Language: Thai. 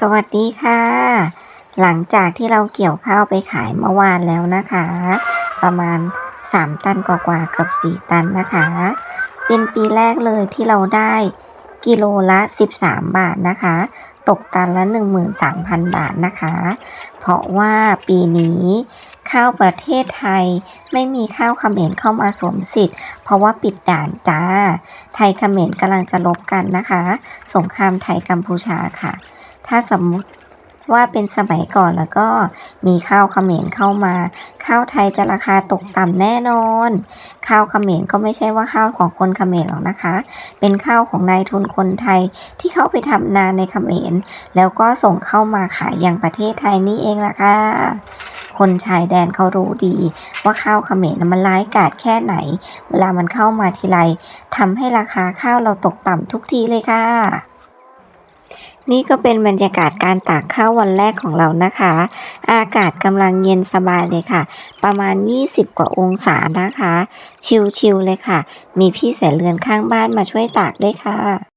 สวัสดีค่ะ หลังจากที่เราเกี่ยวข้าวไปขายเมื่อวานแล้วนะคะ ประมาณ 3 ตันกว่าๆเกือบ4 ตันนะคะ เป็นปีแรกเลยที่เราได้กิโลละ 13 บาทนะคะ ตกตันละ 13,000 บาทนะคะ เพราะว่าปีนี้ ข้าวประเทศไทยไม่มีข้าวเขมรเข้ามาสวมสิทธิ์ เพราะว่าปิดด่านจ้า ไทยเขมรกำลังจะลบกันนะคะ สงครามไทยกัมพูชาค่ะ ถ้าสมมุติว่าเป็นสมัยก่อนแล้วก็มีข้าวเขมรเข้ามา ข้าวไทยจะราคาตกต่ำแน่นอน ข้าวเขมรก็ไม่ใช่ว่าข้าวของคนเขมรหรอกนะคะ เป็นข้าวของนายทุนคนไทยที่เขาไปทำนาในเขมร แล้วก็ส่งเข้ามาขายยังประเทศไทยนี่เองล่ะค่ะคนชายแดนเขารู้ดี ว่าข้าวเขมรมันร้ายกาจแค่ไหน เวลามันเข้ามาทีไรทำให้ราคาข้าวเราตกต่ำทุกทีเลยค่ะ นี่ก็เป็นบรรยากาศการตากข้าววันแรกของเรานะคะ อากาศกำลังเย็นสบายเลยค่ะ ประมาณ 20 กว่าองศานะคะ ชิลๆเลยค่ะ มีพี่แสเรือนข้างบ้านมาช่วยตากด้วยค่ะ